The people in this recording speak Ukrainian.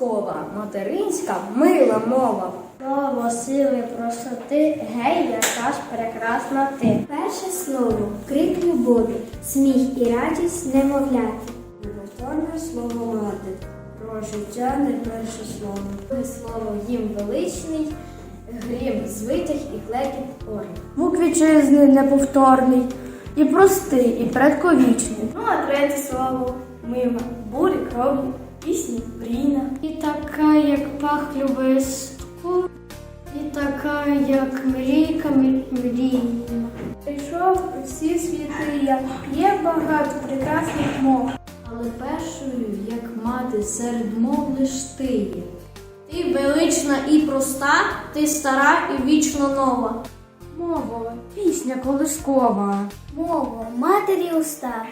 колискова, материнська мила мова. Слово сили простоти, гей, яка ж прекрасна ти. Перше слово крик любові, сміх і радість немовляти. Неповторне слово мати. Про життя не перше слово. Друге слово їм величний, грім звитяг і клекіт орів. Звук вітчизни неповторний, і простий, і предковічний. Ну, а третє слово мила, бурі, крові, пісні, мрійна. І така, як пах любистку, і така, як мрійка мрійна. Прийшов у всі світи, як є багато прекрасних мов. Але першою, як мати серед мов лиш ти є. Ти велична і проста, ти стара і вічно нова. Мова, Пісня колискова. мова, матері уста,